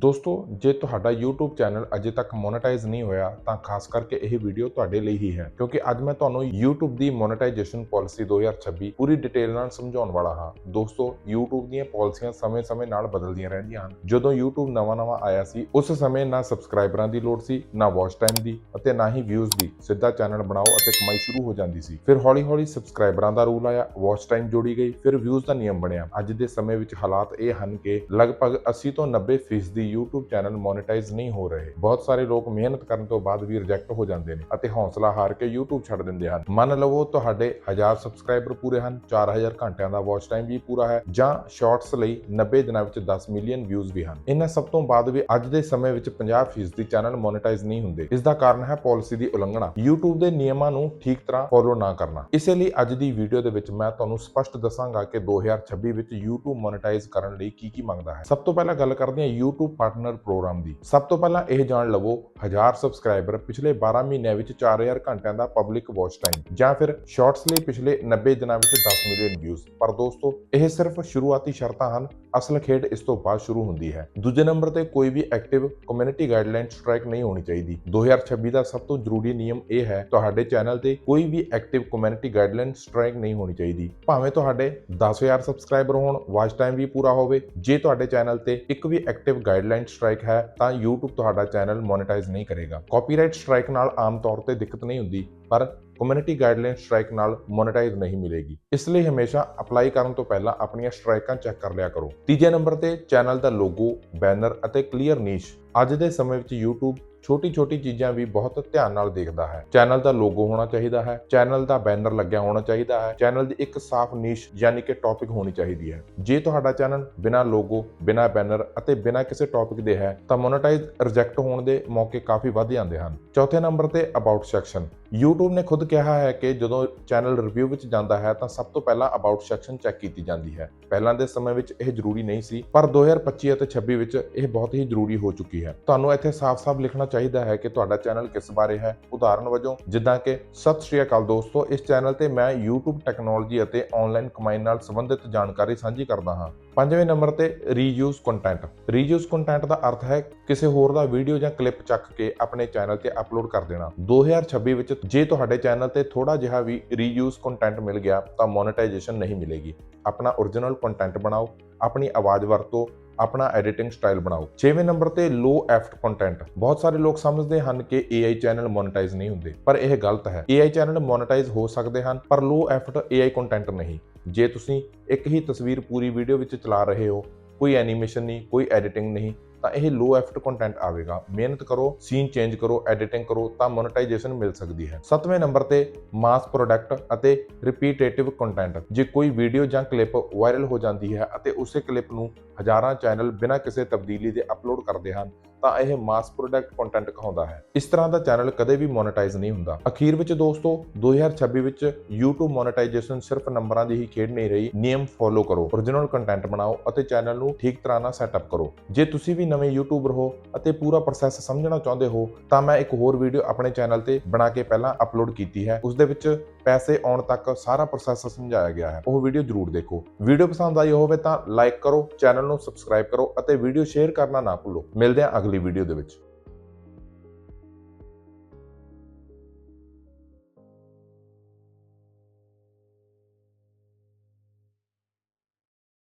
ਦੋਸਤੋ, ਜੇ ਤੁਹਾਡਾ YouTube ਚੈਨਲ ਅਜੇ ਤੱਕ ਮੋਨੇਟਾਈਜ਼ ਨਹੀਂ ਹੋਇਆ, ਤਾਂ ਖਾਸ ਕਰਕੇ ਇਹ ਵੀਡੀਓ ਤੁਹਾਡੇ ਲਈ ਹੀ ਹੈ, ਕਿਉਂਕਿ ਅੱਜ ਮੈਂ ਤੁਹਾਨੂੰ YouTube ਦੀ ਮੋਨੇਟਾਈਜੇਸ਼ਨ ਪਾਲਿਸੀ 2026 ਪੂਰੀ ਡਿਟੇਲ ਨਾਲ ਸਮਝਾਉਣ ਵਾਲਾ ਹਾਂ। ਦੋਸਤੋ, YouTube ਦੀਆਂ ਪਾਲਿਸੀਆਂ ਸਮੇਂ-ਸਮੇਂ ਨਾਲ ਬਦਲਦੀਆਂ ਰਹਿੰਦੀਆਂ ਹਨ। ਜਦੋਂ YouTube ਨਵਾਂ-ਨਵਾਂ ਆਇਆ ਸੀ, ਉਸ ਸਮੇਂ ਨਾ ਸਬਸਕ੍ਰਾਈਬਰਾਂ ਦੀ ਲੋੜ ਸੀ, ਨਾ ਵਾਚ ਟਾਈਮ ਦੀ ਅਤੇ ਨਾ ਹੀ ਵਿਊਜ਼ ਦੀ। ਸਿੱਧਾ ਚੈਨਲ ਬਣਾਓ ਅਤੇ ਕਮਾਈ ਸ਼ੁਰੂ ਹੋ ਜਾਂਦੀ ਸੀ। ਫਿਰ ਹੌਲੀ-ਹੌਲੀ ਸਬਸਕ੍ਰਾਈਬਰਾਂ ਦਾ ਰੂਲ ਆਇਆ ਵਾਚ ਟਾਈਮ ਜੋੜੀ ਗਈ, ਫਿਰ ਵਿਊਜ਼ ਦਾ ਨਿਯਮ ਬਣਿਆ। ਅੱਜ ਦੇ ਸਮੇਂ ਵਿੱਚ ਹਾਲਾਤ ਇਹ ਹਨ ਕਿ ਲਗਭਗ 80 ਤੋਂ 90% ਫੀਸਦੀ YouTube ਚੈਨਲ ਮੋਨੇਟਾਈਜ਼ ਨਹੀਂ ਹੋ ਰਹੇ। ਬਹੁਤ ਸਾਰੇ ਲੋਕ ਮਿਹਨਤ ਕਰਨ ਤੋਂ ਬਾਅਦ ਵੀ ਰਿਜੈਕਟ ਹੋ ਜਾਂਦੇ ਨੇ ਅਤੇ ਹੌਸਲਾ ਹਾਰ ਕੇ YouTube ਛੱਡ ਦਿੰਦੇ ਹਨ। ਮੰਨ ਲਵੋ ਤੁਹਾਡੇ 1000 ਸਬਸਕ੍ਰਾਈਬਰ ਪੂਰੇ ਹਨ 4000 ਘੰਟਿਆਂ ਦਾ ਵਾਚ ਟਾਈਮ ਵੀ ਪੂਰਾ ਹੈ ਜਾਂ ਸ਼ਾਰਟਸ ਲਈ 90 ਦਿਨਾਂ ਵਿੱਚ 10 ਮਿਲੀਅਨ ਵਿਊਜ਼ ਵੀ ਹਨ। ਇਹਨਾਂ ਸਭ ਤੋਂ ਬਾਅਦ ਵੀ ਅੱਜ ਦੇ ਸਮੇਂ ਵਿੱਚ 50% ਦੀ ਚੈਨਲ ਮੋਨੇਟਾਈਜ਼ ਨਹੀਂ ਹੁੰਦੇ। ਇਸ ਦਾ ਕਾਰਨ ਹੈ ਪਾਲਿਸੀ ਦੀ ਉਲੰਘਣਾ। YouTube ਦੇ ਨਿਯਮਾਂ ਨੂੰ ਠੀਕ ਤਰ੍ਹਾਂ ਫੋਲੋ ਨਾ ਕਰਨਾ। ਇਸੇ ਲਈ ਅੱਜ ਦੀ ਵੀਡੀਓ ਦੇ ਵਿੱਚ ਮੈਂ ਤੁਹਾਨੂੰ ਸਪਸ਼ਟ ਦੱਸਾਂਗਾ ਕਿ 2026 ਵਿੱਚ YouTube ਮੋਨੇਟਾਈਜ਼ ਕਰਨ ਲਈ ਕੀ ਕੀ ਮੰਗਦਾ ਹੈ। ਸਭ ਤੋਂ ਪਹਿਲਾਂ ਗੱਲ ਕਰਦੇ ਹਾਂ YouTube ਪਾਰਟਨਰ ਪ੍ਰੋਗਰਾਮ ਦੀ। ਸਭ ਤੋਂ ਪਹਿਲਾਂ ਇਹ ਜਾਣ ਲਵੋ 1000 ਸਬਸਕ੍ਰਾਈਬਰ ਪਿਛਲੇ 12 ਮਹੀਨਿਆਂ ਵਿੱਚ 4000 ਘੰਟਿਆਂ ਦਾ ਪਬਲਿਕ ਵਾਚ ਟਾਈਮ, ਜਾਂ ਫਿਰ ਸ਼ਾਰਟਸ ਲਈ ਪਿਛਲੇ 90 ਦਿਨਾਂ ਵਿੱਚ 10 ਮਿਲੀਅਨ ਵਿਊਜ਼ ਪਰ ਦੋਸਤੋ, ਇਹ ਸਿਰਫ ਸ਼ੁਰੂਆਤੀ ਸ਼ਰਤਾਂ ਹਨ, ਅਸਲ ਖੇਡ ਇਸ ਤੋਂ ਬਾਅਦ ਸ਼ੁਰੂ ਹੁੰਦੀ ਹੈ। ਦੂਜੇ ਨੰਬਰ ਤੇ ਕੋਈ ਵੀ ਐਕਟਿਵ ਕਮਿਊਨਿਟੀ ਗਾਈਡਲਾਈਨ ਸਟ੍ਰਾਈਕ ਨਹੀਂ ਹੋਣੀ ਚਾਹੀਦੀ। 2026 ਦਾ ਸਭ ਤੋਂ ਜ਼ਰੂਰੀ ਨਿਯਮ ਇਹ ਹੈ, ਤੁਹਾਡੇ ਚੈਨਲ ਤੇ ਕੋਈ ਵੀ ਐਕਟਿਵ ਕਮਿਊਨਿਟੀ ਗਾਈਡਲਾਈਨ ਸਟ੍ਰਾਈਕ ਨਹੀਂ ਹੋਣੀ ਚਾਹੀਦੀ। ਭਾਵੇਂ ਤੁਹਾਡੇ 10000 ਸਬਸਕ੍ਰਾਈਬਰ ਹੋਣ ਵਾਚ ਟਾਈਮ ਵੀ ਪੂਰਾ ਹੋਵੇ। ਜੇ ਤੁਹਾਡੇ ਚੈਨਲ ਤੇ ਇੱਕ ਵੀ ਐਕਟਿਵ ਗਾਈਡਲਾਈਨ ਸਟ੍ਰਾਈਕ ਹੈ, ਤਾਂ YouTube ਤੁਹਾਡਾ ਚੈਨਲ ਮੋਨੇਟਾਈਜ਼ ਨਹੀਂ ਕਰੇਗਾ। ਕਾਪੀਰਾਈਟ ਸਟ੍ਰਾਈਕ ਨਾਲ ਆਮ ਤੌਰ ਤੇ ਦਿੱਕਤ ਨਹੀਂ ਹੁੰਦੀ, ਪਰ ਕਮਿਊਨਿਟੀ ਗਾਈਡਲਾਈਨ ਸਟ੍ਰਾਈਕ ਨਾਲ ਮੋਨੇਟਾਈਜ਼ ਨਹੀਂ ਮਿਲੇਗੀ। ਇਸ ਲਈ ਹਮੇਸ਼ਾ ਅਪਲਾਈ ਕਰਨ ਤੋਂ ਪਹਿਲਾਂ ਆਪਣੀਆਂ ਸਟ੍ਰਾਈਕਾਂ ਚੈੱਕ ਕਰ ਲਿਆ ਕਰੋ। ਤੀਜੇ ਨੰਬਰ ਤੇ ਚੈਨਲ ਦਾ ਲੋਗੋ ਬੈਨਰ ਅਤੇ ਕਲੀਅਰ ਨੀਸ਼ ਅੱਜ ਦੇ ਸਮੇਂ ਵਿੱਚ YouTube ਛੋਟੀ-ਛੋਟੀ ਚੀਜ਼ਾਂ ਵੀ ਬਹੁਤ ਧਿਆਨ ਨਾਲ ਦੇਖਦਾ ਹੈ। ਚੈਨਲ ਦਾ ਲੋਗੋ ਹੋਣਾ ਚਾਹੀਦਾ ਹੈ, ਚੈਨਲ ਦਾ ਬੈਨਰ ਲੱਗਿਆ ਹੋਣਾ ਚਾਹੀਦਾ ਹੈ, ਚੈਨਲ ਦੀ ਇੱਕ ਸਾਫ਼ ਨੀਸ਼ ਯਾਨੀ ਕਿ ਟੌਪਿਕ ਹੋਣੀ ਚਾਹੀਦੀ ਹੈ। ਜੇ ਤੁਹਾਡਾ ਚੈਨਲ ਬਿਨਾਂ ਲੋਗੋ, ਬਿਨਾਂ ਬੈਨਰ ਅਤੇ ਬਿਨਾਂ ਕਿਸੇ ਟੌਪਿਕ ਦੇ ਹੈ, ਤਾਂ ਮੋਨੇਟਾਈਜ਼ ਰਿਜੈਕਟ ਹੋਣ ਦੇ ਮੌਕੇ ਕਾਫੀ ਵੱਧ ਜਾਂਦੇ ਹਨ। ਚੌਥੇ ਨੰਬਰ ਤੇ ਅਬਾਊਟ ਸੈਕਸ਼ਨ YouTube ਨੇ ਖੁਦ ਕਿਹਾ ਹੈ ਕਿ ਜਦੋਂ ਚੈਨਲ ਰਿਵਿਊ ਵਿੱਚ ਜਾਂਦਾ ਹੈ ਤਾਂ ਸਭ ਤੋਂ ਪਹਿਲਾਂ ਅਬਾਊਟ ਸੈਕਸ਼ਨ ਚੈੱਕ ਕੀਤੀ ਜਾਂਦੀ ਹੈ। ਪਹਿਲਾਂ ਦੇ ਸਮੇਂ ਵਿੱਚ ਇਹ ਜ਼ਰੂਰੀ ਨਹੀਂ ਸੀ, ਪਰ 2025 ਅਤੇ 26 ਵਿੱਚ ਇਹ ਬਹੁਤ ਹੀ ਜ਼ਰੂਰੀ ਹੋ ਚੁੱਕੀ ਹੈ। ਤੁਹਾਨੂੰ ਇੱਥੇ ਸਾਫ਼-ਸਾਫ਼ ਲਿਖਣਾ ਚਾਹੀਦਾ ਹੈ ਕਿ ਤੁਹਾਡਾ ਚੈਨਲ ਕਿਸ ਬਾਰੇ ਹੈ। ਉਦਾਹਰਨ ਵਜੋਂ, ਜਿੱਦਾਂ ਕਿ, ਸਤਿ ਸ਼੍ਰੀ ਅਕਾਲ ਦੋਸਤੋ, ਇਸ ਚੈਨਲ ਤੇ ਮੈਂ YouTube ਟੈਕਨੋਲੋਜੀ ਅਤੇ ਆਨਲਾਈਨ ਕਮਾਈ ਨਾਲ ਸੰਬੰਧਿਤ ਜਾਣਕਾਰੀ ਸਾਂਝੀ ਕਰਦਾ ਹਾਂ। ਪੰਜਵੇਂ ਨੰਬਰ ਤੇ ਰੀਯੂਜ਼ ਕੰਟੈਂਟ ਰੀਯੂਜ਼ ਕੰਟੈਂਟ ਦਾ ਅਰਥ ਹੈ ਕਿਸੇ ਹੋਰ ਦਾ ਵੀਡੀਓ ਜਾਂ ਕਲਿੱਪ ਚੱਕ ਕੇ ਆਪਣੇ ਚੈਨਲ ਤੇ ਅਪਲੋਡ ਕਰ ਦੇਣਾ। 2026 ਵਿੱਚ ਜੇ ਤੁਹਾਡੇ ਚੈਨਲ ਤੇ ਥੋੜਾ ਜਿਹਾ ਵੀ ਰੀਯੂਜ਼ ਕੰਟੈਂਟ ਮਿਲ ਗਿਆ ਤਾਂ ਮੋਨੇਟਾਈਜੇਸ਼ਨ ਨਹੀਂ ਮਿਲੇਗੀ। ਆਪਣਾ origignal ਕੰਟੈਂਟ ਬਣਾਓ, ਆਪਣੀ ਆਵਾਜ਼ ਵਰਤੋ ਆਪਣਾ ਐਡੀਟਿੰਗ ਸਟਾਈਲ ਬਣਾਓ। 6ਵੇਂ ਨੰਬਰ ਤੇ ਲੋ ਐਫਟ ਕੰਟੈਂਟ ਬਹੁਤ ਸਾਰੇ ਲੋਕ ਸਮਝਦੇ ਹਨ ਕਿ AI ਚੈਨਲ ਮੋਨੇਟਾਈਜ਼ ਨਹੀਂ ਹੁੰਦੇ, ਪਰ ਇਹ ਗਲਤ ਹੈ। AI ਚੈਨਲ ਮੋਨੇਟਾਈਜ਼ ਹੋ ਸਕਦੇ ਹਨ, ਪਰ ਲੋ ਐਫਟ AI ਕੰਟੈਂਟ ਨਹੀਂ। ਜੇ ਤੁਸੀਂ ਇੱਕ ਹੀ ਤਸਵੀਰ ਪੂਰੀ ਵੀਡੀਓ ਵਿੱਚ ਚਲਾ ਰਹੇ ਹੋ, ਕੋਈ ਐਨੀਮੇਸ਼ਨ ਨਹੀਂ, ਕੋਈ ਐਡੀਟਿੰਗ ਨਹੀਂ ਤਾਂ ਇਹ ਲੋ ਐਫਟ ਕੰਟੈਂਟ ਆਵੇਗਾ। ਮਿਹਨਤ ਕਰੋ ਸੀਨ ਚੇਂਜ ਕਰੋ ਐਡੀਟਿੰਗ ਕਰੋ, ਤਾਂ ਮੋਨੇਟਾਈਜੇਸ਼ਨ ਮਿਲ ਸਕਦੀ ਹੈ। ਸੱਤਵੇਂ ਨੰਬਰ ਤੇ ਮਾਸ ਪ੍ਰੋਡਕਟ ਅਤੇ ਰਿਪੀਟੇਟਿਵ ਕੰਟੈਂਟ ਜੇ ਕੋਈ ਵੀਡੀਓ ਜਾਂ ਕਲਿੱਪ ਵਾਇਰਲ ਹੋ ਜਾਂਦੀ ਹੈ ਅਤੇ ਉਸੇ ਕਲਿੱਪ ਨੂੰ ਹਜ਼ਾਰਾਂ ਚੈਨਲ ਬਿਨਾਂ ਕਿਸੇ ਤਬਦੀਲੀ ਦੇ ਅਪਲੋਡ ਕਰਦੇ ਹਨ ਤਾਂ ਇਹ ਮਾਸ ਪ੍ਰੋਡਕਟ ਕੰਟੈਂਟ ਕਹਾਉਂਦਾ ਹੈ। ਇਸ ਤਰ੍ਹਾਂ ਦਾ ਚੈਨਲ ਕਦੇ ਵੀ ਮੋਨੇਟਾਈਜ਼ ਨਹੀਂ ਹੁੰਦਾ। ਅਖੀਰ ਵਿੱਚ ਦੋਸਤੋ 2026 ਵਿੱਚ YouTube ਮੋਨੇਟਾਈਜੇਸ਼ਨ ਸਿਰਫ ਨੰਬਰਾਂ ਦੀ ਹੀ ਖੇਡ ਨਹੀਂ ਰਹੀ। ਨਿਯਮ ਫੋਲੋ ਕਰੋ origignal ਕੰਟੈਂਟ ਬਣਾਓ ਅਤੇ ਚੈਨਲ ਨੂੰ ਠੀਕ ਤਰ੍ਹਾਂ ਨਾਲ ਸੈਟਅਪ ਕਰੋ। ਜੇ ਤੁਸੀਂ ਵੀ ਨਵੇਂ ਯੂਟਿਊਬਰ ਹੋ ਅਤੇ ਪੂਰਾ ਪ੍ਰੋਸੈਸ ਸਮਝਣਾ ਚਾਹੁੰਦੇ ਹੋ, ਤਾਂ ਮੈਂ ਇੱਕ ਹੋਰ ਵੀਡੀਓ ਆਪਣੇ ਚੈਨਲ ਤੇ ਬਣਾ ਕੇ ਪਹਿਲਾਂ ਅਪਲੋਡ ਕੀਤੀ ਹੈ। ਉਸ ਦੇ ਵਿੱਚ ਪੈਸੇ ਆਉਣ ਤੱਕ ਸਾਰਾ ਪ੍ਰੋਸੈਸ ਸਮਝਾਇਆ ਗਿਆ ਹੈ। ਉਹ ਵੀਡੀਓ ਜ਼ਰੂਰ ਦੇਖੋ। ਵੀਡੀਓ ਪਸੰਦ ਆਈ ਹੋਵੇ ਤਾਂ ਲਾਈਕ ਕਰੋ ਚੈਨਲ ਨੂੰ ਸਬਸਕ੍ਰਾਈਬ ਕਰੋ ਅਤੇ ਵੀਡੀਓ ਸ਼ੇਅਰ ਕਰਨਾ ਨਾ ਭੁੱਲੋ। ਮਿਲਦੇ ਹਾਂ ਅਗਲੀ ਵੀਡੀਓ ਦੇ ਵਿੱਚ।